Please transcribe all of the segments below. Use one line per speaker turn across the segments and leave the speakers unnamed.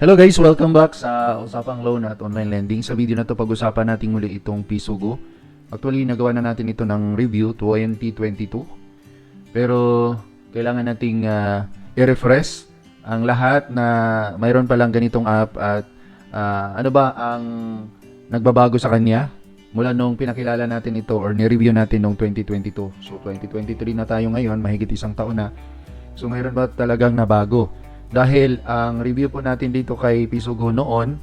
Hello guys, welcome back sa Usapang Loan at Online Lending. Sa video na to pag-usapan natin muli itong Pisugo. Actually, nagawa na natin ito ng review 2022. Pero kailangan nating ah, i-refresh ang lahat na mayroon palang ganitong app at ah, ano ba ang nagbabago sa kanya mula nung pinakilala natin ito or ni-review natin noong 2022. So 2023 na tayo ngayon, mahigit isang taon na. So mayroon ba talagang nabago? Dahil ang review po natin dito kay Pisugo noon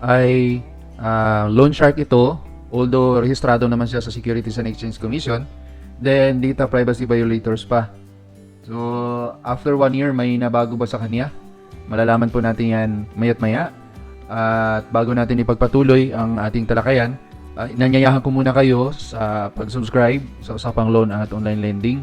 ay ah, loan shark ito, although rehistrado naman siya sa Securities and Exchange Commission, then data privacy violators pa. So, after one year, may nabago ba sa kanya? Malalaman po natin yan mayat maya. At bago natin ipagpatuloy ang ating talakayan, uh, inanyayahan ko muna kayo sa pag-subscribe sa Usapang Loan at Online Lending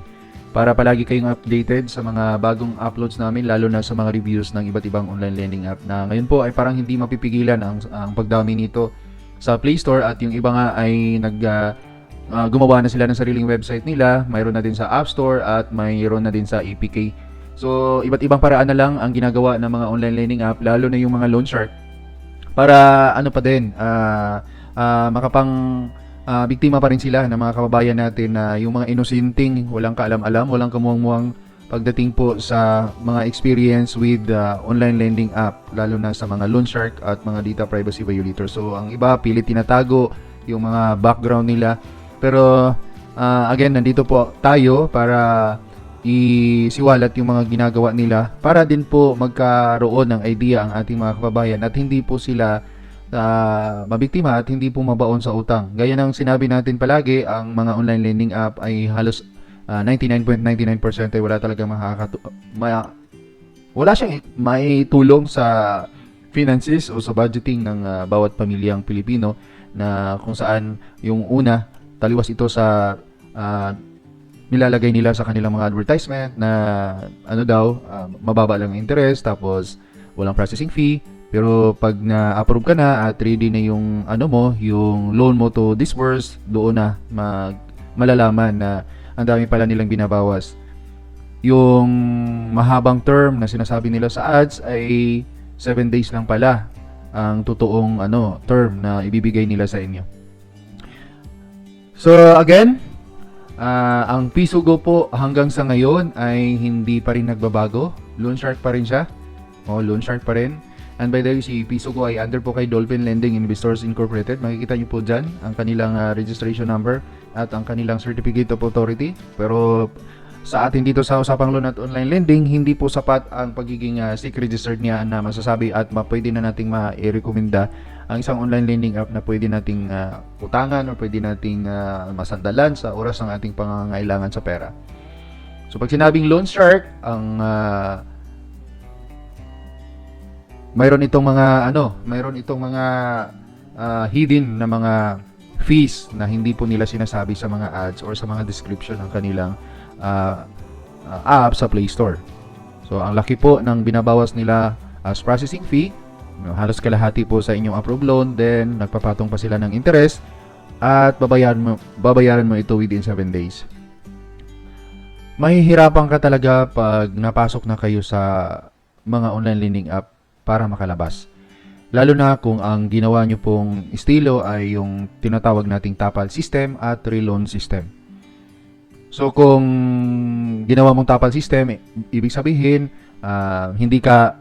para palagi kayong updated sa mga bagong uploads namin lalo na sa mga reviews ng iba't ibang online lending app na ngayon po ay parang hindi mapipigilan ang, ang pagdami nito sa Play Store at yung iba nga ay nag ah, ah, gumawa na sila ng sariling website nila. Mayroon na din sa App Store at mayroon na din sa APK so iba't ibang paraan na lang ang ginagawa ng mga online lending app lalo na yung mga loan shark. Para ano pa din ah ah, makapang ah, biktima pa rin sila ng mga kababayan natin na yung mga inusinting, walang kaalam-alam, walang kamuang-muang pagdating po sa mga experience with ah, online lending app, lalo na sa mga loan shark at mga data privacy violators. So, ang iba, pilit tinatago yung mga background nila. Pero, ah, again, nandito po tayo para isiwalat yung mga ginagawa nila para din po magkaroon ng idea ang ating mga kababayan at hindi po sila uh, mabiktima at hindi po mabaon sa utang. Gaya ng sinabi natin palagi, ang mga online lending app ay halos ah, 99.99% ay wala talaga makakatu ma wala siyang may tulong sa finances o sa budgeting ng ah, bawat pamilyang Pilipino na kung saan yung una taliwas ito sa ah, nilalagay nila sa kanilang mga advertisement na ano daw ah, mababa lang ang interest tapos walang processing fee pero pag na-approve ka na at ready na yung ano mo, yung loan mo to disburse, doon na mag, malalaman na ang dami pala nilang binabawas. Yung mahabang term na sinasabi nila sa ads ay 7 days lang pala ang totoong ano term na ibibigay nila sa inyo. So again, ah, ang Pisugo po hanggang sa ngayon ay hindi pa rin nagbabago. Loan shark pa rin siya. O loan shark pa rin. And by the way, si Pisugo ay under po kay Dolphin Lending Investors Incorporated. Makikita niyo po dyan ang kanilang ah, registration number at ang kanilang certificate of authority. Pero sa atin dito sa Usapang Loan at Online Lending, hindi po sapat ang pagiging uh, SIC registered niya na masasabi at ma pwede na nating ma-rekomenda ang isang online lending app na pwede nating ah, utangan o pwede nating ah, masandalan sa oras ng ating pangangailangan sa pera. So pag sinabing loan shark, ang ah, mayroon itong mga ano, mayroon itong mga ah, hidden na mga fees na hindi po nila sinasabi sa mga ads or sa mga description ng kanilang ah, ah, app sa Play Store. So ang laki po ng binabawas nila as processing fee, no, halos kalahati po sa inyong approved loan, then nagpapatong pa sila ng interest at babayaran mo babayaran mo ito within 7 days. Mahihirapan ka talaga pag napasok na kayo sa mga online lending app para makalabas. Lalo na kung ang ginawa nyo pong estilo ay yung tinatawag nating tapal system at reloan system. So kung ginawa mong tapal system, ibig sabihin, ah, hindi ka,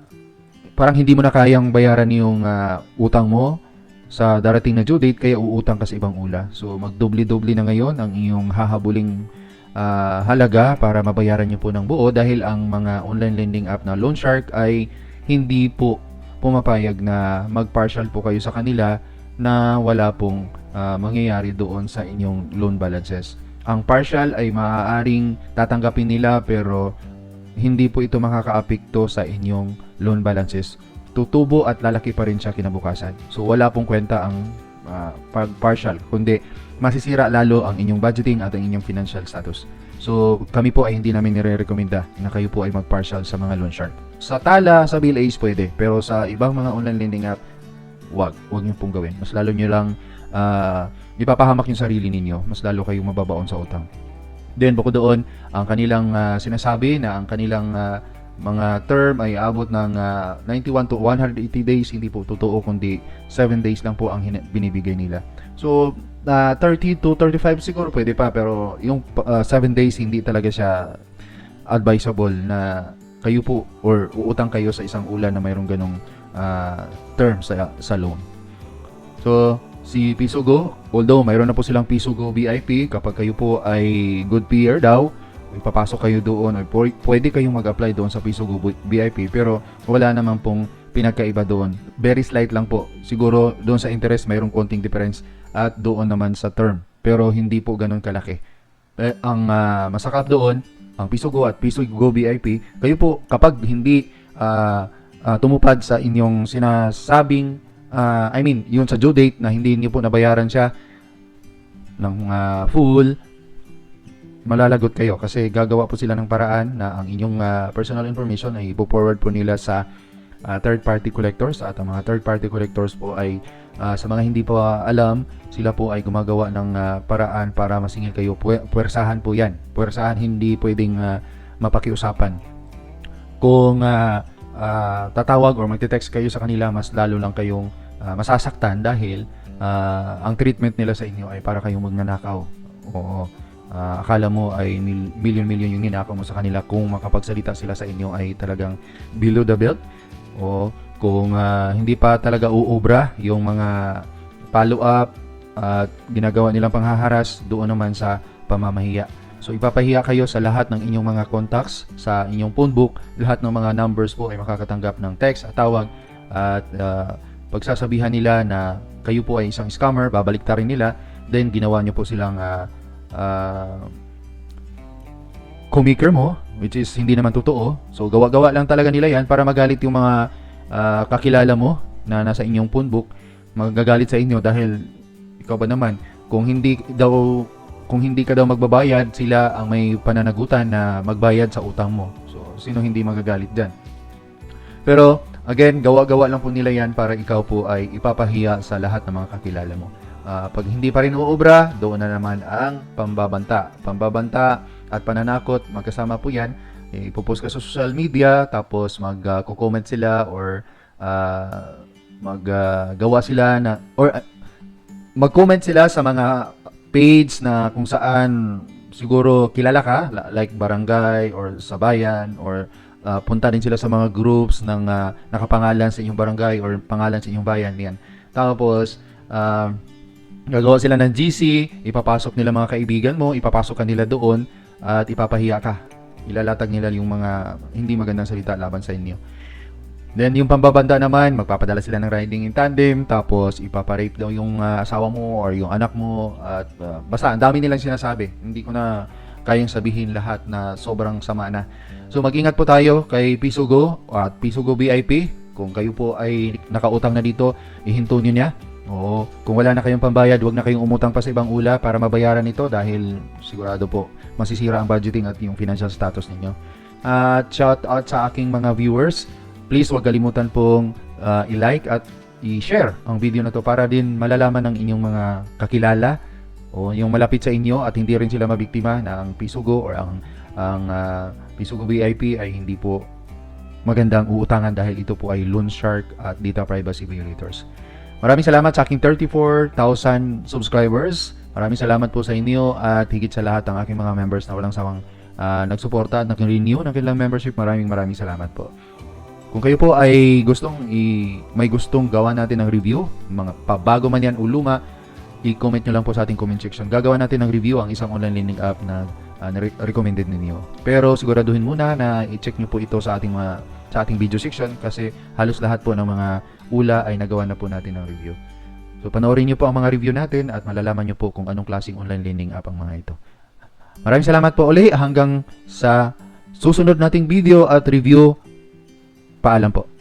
parang hindi mo na kayang bayaran yung ah, utang mo sa darating na due date, kaya uutang ka sa ibang ula. So magdobli-dobli na ngayon ang iyong hahabuling ah, halaga para mabayaran nyo po ng buo dahil ang mga online lending app na Loan Shark ay hindi po pumapayag na mag-partial po kayo sa kanila na wala pong ah, mangyayari doon sa inyong loan balances. Ang partial ay maaaring tatanggapin nila pero hindi po ito makakaapekto sa inyong loan balances. Tutubo at lalaki pa rin siya kinabukasan. So wala pong kwenta ang ah, pag partial kundi masisira lalo ang inyong budgeting at ang inyong financial status. So kami po ay hindi namin nire-recommenda na kayo po ay mag-partial sa mga loan shark. Sa Tala, sa Bill Ace pwede, pero sa ibang mga online lending app, wag, wag niyo pong gawin. Mas lalo niyo lang ah, ipapahamak yung sarili ninyo, mas lalo kayong mababaon sa utang. Then bukod doon, ang kanilang ah, sinasabi na ang kanilang ah, mga term ay abot ng ah, 91 to 180 days, hindi po totoo kundi 7 days lang po ang binibigay nila. So, ah, 30 to 35 siguro pwede pa pero yung 7 days hindi talaga siya advisable na kayo po or uutang kayo sa isang ulan na mayroong ganong ah, term sa, sa loan. So, si Pisugo, although mayroon na po silang Pisugo VIP, kapag kayo po ay good peer daw, ipapasok kayo doon or pw- pwede kayong mag-apply doon sa Pisugo Bu- VIP pero wala naman pong pinagkaiba doon. Very slight lang po. Siguro doon sa interest mayroong konting difference at doon naman sa term. Pero hindi po ganun kalaki. Eh, ang ah, masakap doon, ang Pisugo at Pisugo VIP, kayo po kapag hindi ah, ah, tumupad sa inyong sinasabing ah, I mean, yun sa due date na hindi niyo po nabayaran siya ng ah, full, malalagot kayo kasi gagawa po sila ng paraan na ang inyong ah, personal information ay ipo-forward po nila sa ah, third party collectors at ang mga third party collectors po ay ah, sa mga hindi pa alam, sila po ay gumagawa ng ah, paraan para masingil kayo. Puwersahan po 'yan. Puwersahan hindi pwedeng ah, mapakiusapan. Kung ah, ah, tatawag or magte-text kayo sa kanila, mas lalo lang kayong ah, masasaktan dahil ah, ang treatment nila sa inyo ay para kayong magnanakaw. Oo. Ah, akala mo ay mil- million-million yung ninakaw mo sa kanila kung makapagsalita sila sa inyo ay talagang below the belt o kung ah, hindi pa talaga uubra yung mga follow-up at ginagawa nilang panghaharas doon naman sa pamamahiya. So ipapahiya kayo sa lahat ng inyong mga contacts sa inyong phone book. Lahat ng mga numbers po ay makakatanggap ng text at tawag at ah, pagsasabihan nila na kayo po ay isang scammer, babalik rin nila, then ginawa nyo po silang ah, ah, kumiker mo, which is hindi naman totoo. So gawa-gawa lang talaga nila yan para magalit yung mga ah, kakilala mo na nasa inyong phone book. Magagalit sa inyo dahil ikaw ba naman, kung hindi daw kung hindi ka daw magbabayad, sila ang may pananagutan na magbayad sa utang mo. So, sino hindi magagalit dyan? Pero, again, gawa-gawa lang po nila yan para ikaw po ay ipapahiya sa lahat ng mga kakilala mo. Ah, pag hindi pa rin uubra, doon na naman ang pambabanta. Pambabanta at pananakot, magkasama po yan. Eh, Ipopost ka sa social media, tapos mag-comment sila or ah, mag-gawa sila na, or ah, mag-comment sila sa mga page na kung saan siguro kilala ka, like barangay or sa bayan or ah, punta din sila sa mga groups ng ah, nakapangalan sa inyong barangay or pangalan sa inyong bayan yan. Tapos ah, gagawa sila ng GC, ipapasok nila mga kaibigan mo, ipapasok ka nila doon at ipapahiya ka. Ilalatag nila yung mga hindi magandang salita laban sa inyo. Then yung pambabanda naman, magpapadala sila ng riding in tandem, tapos ipaparape daw yung ah, asawa mo or yung anak mo at ah, basta ang dami nilang sinasabi. Hindi ko na kayang sabihin lahat na sobrang sama na. So mag-ingat po tayo kay Pisugo at Pisugo VIP. Kung kayo po ay nakautang na dito, ihinto nyo niya. Oo, kung wala na kayong pambayad, wag na kayong umutang pa sa ibang ula para mabayaran ito dahil sigurado po masisira ang budgeting at yung financial status ninyo. At shout out sa aking mga viewers. Please huwag kalimutan pong uh, i-like at i-share ang video na to para din malalaman ng inyong mga kakilala o yung malapit sa inyo at hindi rin sila mabiktima na ang Pisugo or ang ang uh, Pisugo VIP ay hindi po magandang uutangan dahil ito po ay loan shark at data privacy violators. Maraming salamat sa aking 34,000 subscribers. Maraming salamat po sa inyo at higit sa lahat ang aking mga members na walang sawang ah, nagsuporta at nag-renew ng kanilang membership. Maraming maraming salamat po. Kung kayo po ay gustong i may gustong gawa natin ng review, mga pabago man yan o i-comment nyo lang po sa ating comment section. Gagawa natin ng review ang isang online lending app na re- recommended ninyo. Pero siguraduhin muna na i-check nyo po ito sa ating mga sa ating video section kasi halos lahat po ng mga ula ay nagawa na po natin ng review. So panoorin nyo po ang mga review natin at malalaman nyo po kung anong klaseng online lending app ang mga ito. Maraming salamat po uli hanggang sa susunod nating video at review. Paalam po.